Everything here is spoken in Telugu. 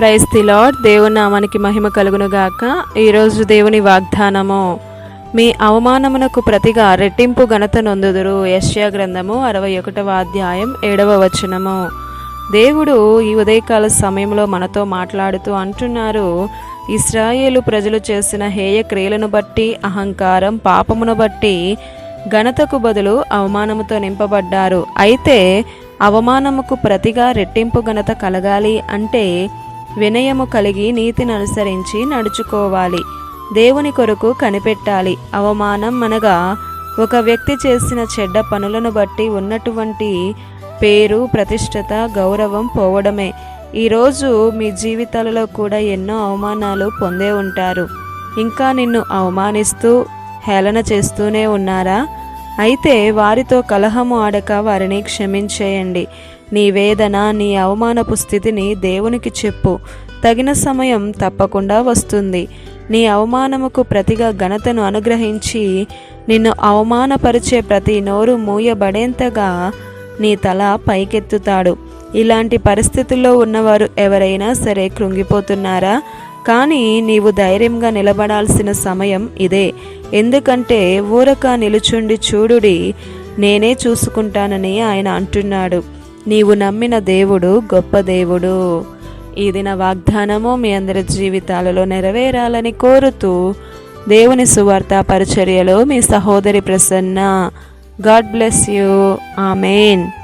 Praise the lord. దేవుని నామానికి మహిమ కలుగునుగాక. ఈరోజు దేవుని వాగ్దానము మీ అవమానమునకు ప్రతిగా రెట్టింపు ఘనత నొందుదురు. యశ్యా గ్రంథము అరవై ఒకటవ అధ్యాయం ఏడవ వచనము. దేవుడు ఈ ఉదయకాల సమయంలో మనతో మాట్లాడుతూ అంటున్నారు ఇస్రాయేలు ప్రజలు చేసిన హేయ క్రియలను బట్టి అహంకారం పాపమును బట్టి ఘనతకు బదులు అవమానముతో నింపబడ్డారు. అయితే అవమానముకు ప్రతిగా రెట్టింపు ఘనత కలగాలి అంటే వినయము కలిగి నీతిని అనుసరించి నడుచుకోవాలి. దేవుని కొరకు కనిపెట్టాలి. అవమానం అనగా ఒక వ్యక్తి చేసిన చెడ్డ పనులను బట్టి ఉన్నటువంటి పేరు ప్రతిష్టత గౌరవం పోవడమే. ఈరోజు మీ జీవితాలలో కూడా ఎన్నో అవమానాలు పొందే ఉంటారు. ఇంకా నిన్ను అవమానిస్తూ హేళన చేస్తూనే ఉన్నారా? అయితే వారితో కలహము ఆడక వారిని క్షమించేయండి. నీ వేదన నీ అవమానపు స్థితిని దేవునికి చెప్పు. తగిన సమయం తప్పకుండా వస్తుంది. నీ అవమానముకు ప్రతిగా ఘనతను అనుగ్రహించి నిన్ను అవమానపరిచే ప్రతి నోరు మూయబడేంతగా నీ తల పైకెత్తుతాడు. ఇలాంటి పరిస్థితుల్లో ఉన్నవారు ఎవరైనా సరే కృంగిపోతున్నారా? కానీ నీవు ధైర్యంగా నిలబడాల్సిన సమయం ఇదే. ఎందుకంటే ఊరక నిలుచుండి చూడుడి నేనే చూసుకుంటానని ఆయన అంటున్నాడు. నీవు నమ్మిన దేవుడు గొప్ప దేవుడు. ఈ దిన వాగ్దానము మీ అందరి జీవితాలలో నెరవేరాలని కోరుతూ దేవుని సువార్త పరిచర్యలో మీ సహోదరి Prasanna. God bless you. Amen.